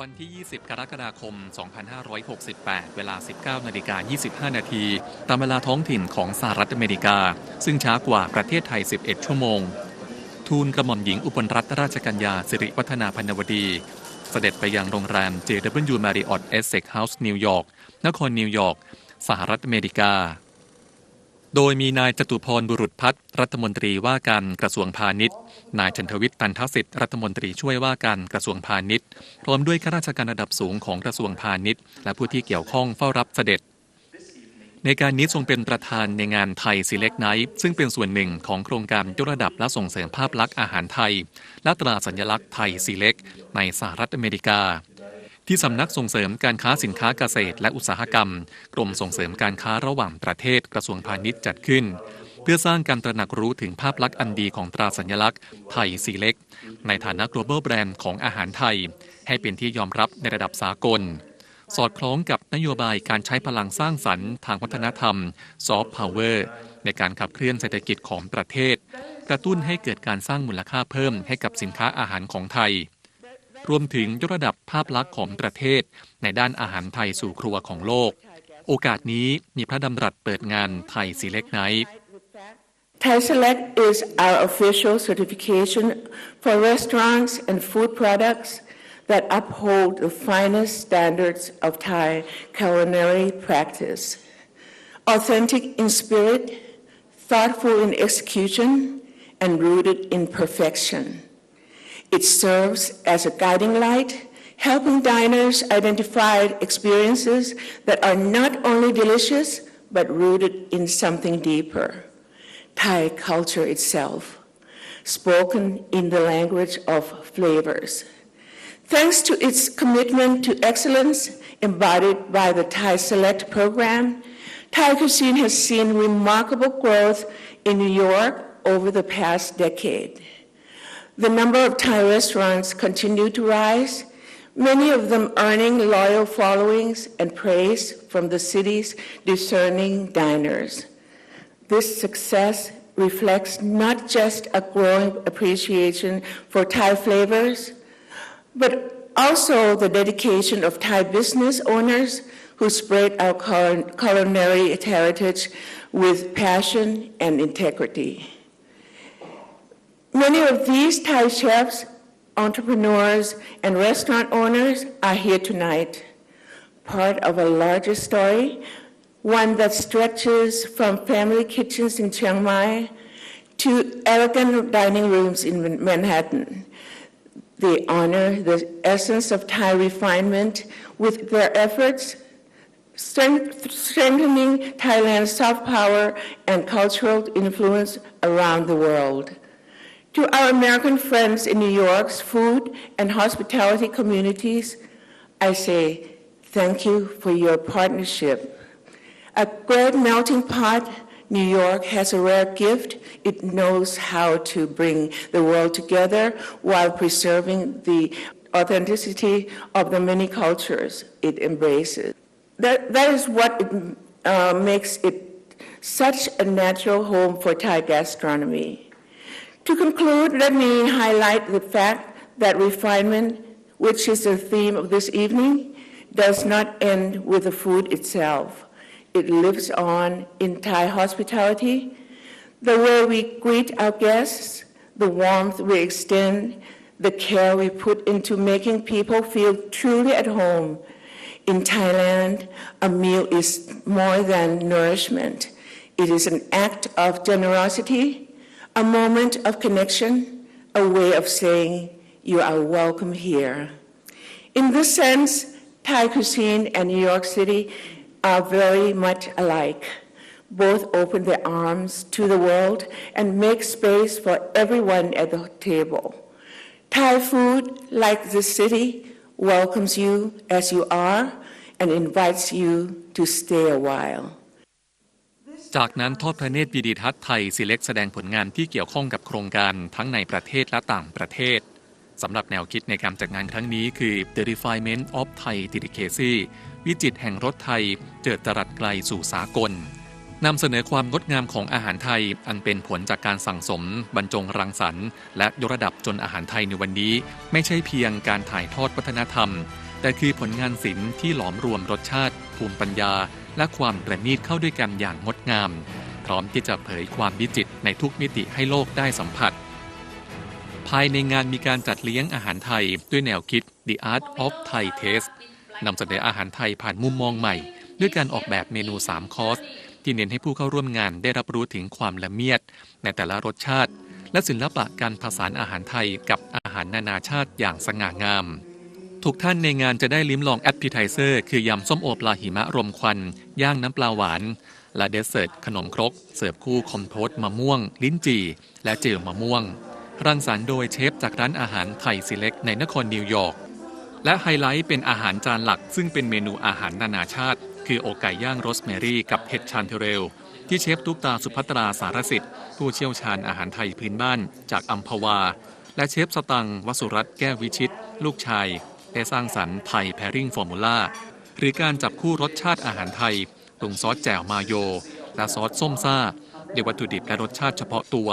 วันที่ 20 กรกฎาคม 2568 เวลา 19 นาฬิกา 25 นาที ตามเวลาท้องถิ่นของสหรัฐอเมริกา ซึ่งช้ากว่าประเทศไทย 11 ชั่วโมง ทูลกระหม่อมหญิงอุบลรัตนราชกัญญาสิริวัฒนาพันวดี เสด็จไปยังโรงแรม JW Marriott Essex House นิวยอร์ก นครนิวยอร์ก สหรัฐอเมริกา โดยมีนายจตุพรบุรุษพัฒน์รัฐมนตรีว่าการกระทรวงพาณิชย์ นายชันทวิทย์ตันทสิทธิ์รัฐมนตรีช่วยว่าการกระทรวงพาณิชย์พร้อมด้วยข้าราชการระดับสูงของกระทรวงพาณิชย์ และผู้ที่เกี่ยวข้องเฝ้ารับเสด็จ ในการนี้ทรงเป็นประธานในงานไทยซีเล็กไนท์ซึ่งเป็นส่วนหนึ่งของโครงการยกระดับและส่งเสริมภาพลักษณ์อาหารไทย และตราสัญลักษณ์ไทยซีเล็กในสหรัฐอเมริกา ที่สำนักส่งเสริมการค้าสินค้าเกษตร และอุตสาหกรรม กรมส่งเสริมการค้าระหว่างประเทศกระทรวงพาณิชย์จัดขึ้น เพื่อสร้างการตระหนักรู้ถึงภาพลักษณ์อันดีของตราสัญลักษณ์ ไทยซีเล็ก ในฐานะ global brand ของอาหารไทย ให้เป็นที่ยอมรับในระดับสากล สอดคล้องกับนโยบายการใช้พลังสร้างสรรค์ทางวัฒนธรรมซอฟต์พาวเวอร์ในการขับเคลื่อนเศรษฐกิจของประเทศ กระตุ้นให้เกิดการสร้างมูลค่าเพิ่มให้กับสินค้าอาหารของไทย รวมถึงยกระดับภาพลักษณ์ของประเทศ ในด้านอาหารไทยสู่ครัวของโลก โอกาสนี้มีพระดำรัสเปิดงานไทยซีเล็กไนท์ Thai Select is our official certification for restaurants and food products that uphold the finest standards of Thai culinary practice. Authentic in spirit, thoughtful in execution, and rooted in perfection. It serves as a guiding light, helping diners identify experiences that are not only delicious, but rooted in something deeper. Thai culture itself, spoken in the language of flavors. Thanks to its commitment to excellence embodied by the Thai Select program, Thai cuisine has seen remarkable growth in New York over the past decade. The number of Thai restaurants continue to rise, many of them earning loyal followings and praise from the city's discerning diners. This success reflects not just a growing appreciation for Thai flavors, but also the dedication of Thai business owners who spread our culinary heritage with passion and integrity. Many of these Thai chefs, entrepreneurs, and restaurant owners are here tonight, part of a larger story one that stretches from family kitchens in Chiang Mai to elegant dining rooms in Manhattan. They honor the essence of Thai refinement with their efforts, strengthening Thailand's soft power and cultural influence around the world. To our American friends in New York's food and hospitality communities, I say thank you for your partnership. A great melting pot, New York has a rare gift. It knows how to bring the world together while preserving the authenticity of the many cultures it embraces. That, that is what it, uh, makes it such a natural home for Thai gastronomy. To conclude, let me highlight the fact that refinement, which is the theme of this evening, does not end with the food itself. It lives on in Thai hospitality, the way we greet our guests, the warmth we extend, the care we put into making people feel truly at home. In Thailand, a meal is more than nourishment. It is an act of generosity, a moment of connection, a way of saying, You are welcome here. In this sense, Thai cuisine and New York City are very much alike. Both open their arms to the world and make space for everyone at the table. Thai food, like the city, welcomes you as you are and invites you to stay a while. จากนั้นทอดพระเนตรวิดีทัศน์ไทยซีเล็กแสดงผลงานที่เกี่ยวข้องกับโครงการทั้งในประเทศและต่างประเทศสำหรับแนวคิดในการจัดงานครั้งนี้คือ The Refinement of Thai Delicacy วิจิตแห่งรถไทย เจิดจรัสไกลสู่สากลนำเสนอความงดงามของอาหารไทย อันเป็นผลจากการสั่งสม บรรจงรังสรรค์ และยกระดับจนอาหารไทยในวันนี้ ไม่ใช่เพียงการถ่ายทอดวัฒนธรรม แต่คือผลงานศิลป์ที่หลอมรวมรสชาติ ภูมิปัญญา และความประณีตเข้าด้วยกันอย่างงดงาม พร้อมที่จะเผยความวิจิตรในทุกมิติให้โลกได้สัมผัส ภายในงานมีการจัดเลี้ยงอาหารไทยด้วยแนวคิด The Art of Thai Taste นำเสนออาหารไทยผ่านมุมมองใหม่ ด้วยการออกแบบเมนู 3 คอร์สที่เน้นให้ผู้เข้าร่วมงานได้รับรู้ถึงความละเมียด ในแต่ละรสชาติ และศิลปะการผสานอาหารไทยกับอาหารนานาชาติอย่างสง่างาม ทุกท่านในงานจะได้ลิ้มลองแอป i ิ i เซอร์คือยำส้มโอปลาหิมะรมควัน ย่างน้ำปลาหวาน และเดสเซอร์ตขนมครก เสิร์ฟคู่คอมโพสมะม่วง ลิ้นจี่ และเจลมะม่วง รังสรรค์โดยเชฟจากร้านอาหารไทยซิเล็กในนครนิวยอร์กและไฮไลท์เป็นอาหารจานหลัก ซึ่งเป็นเมนูอาหารนานาชาติ คืออกไก่ย่างโรสแมรี่กับเห็ดชานเทเรล ที่เชฟตุ๊กตาสุภัตราสารสิทธิ์ผู้เชี่ยวชาญอาหารไทยพื้นบ้านจากอัมพวา และเชฟสตังวสุรัตแก้ววิชิต ลูกชาย ได้สร้างสรรค์ไทยแพริงฟอร์มูล่าหรือการจับคู่รสชาติอาหารไทยปรุงซอสแจ่วมาโย และซอสส้มซ่าด้วยวัตถุดิบและรสชาติเฉพาะตัว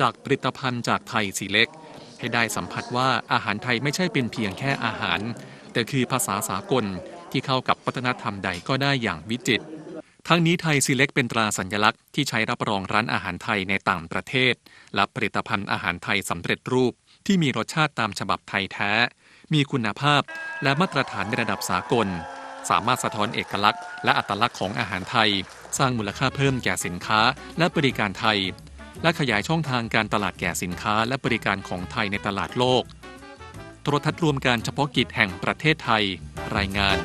จากผลิตภัณฑ์จากไทยสีเล็ก ให้ได้สัมผัสว่าอาหารไทยไม่ใช่เป็นเพียงแค่อาหาร แต่คือภาษาสากลที่เข้ากับวัฒนธรรมใดก็ได้อย่างวิจิตรทั้งนี้ไทยซีเล็กเป็นตราสัญลักษณ์ที่ใช้รับรองร้านอาหารไทยในต่างประเทศ และผลิตภัณฑ์อาหารไทยสำเร็จรูปที่มีรสชาติตามฉบับไทยแท้ มีคุณภาพและมาตรฐานในระดับสากล สามารถสะท้อนเอกลักษณ์ และอัตลักษณ์ของอาหารไทย สร้างมูลค่าเพิ่มแก่สินค้าและบริการไทย และขยายช่องทางการตลาดแก่สินค้าและบริการของไทยในตลาดโลกโทรทัศน์รวมการเฉพาะกิจแห่งประเทศไทย รายงาน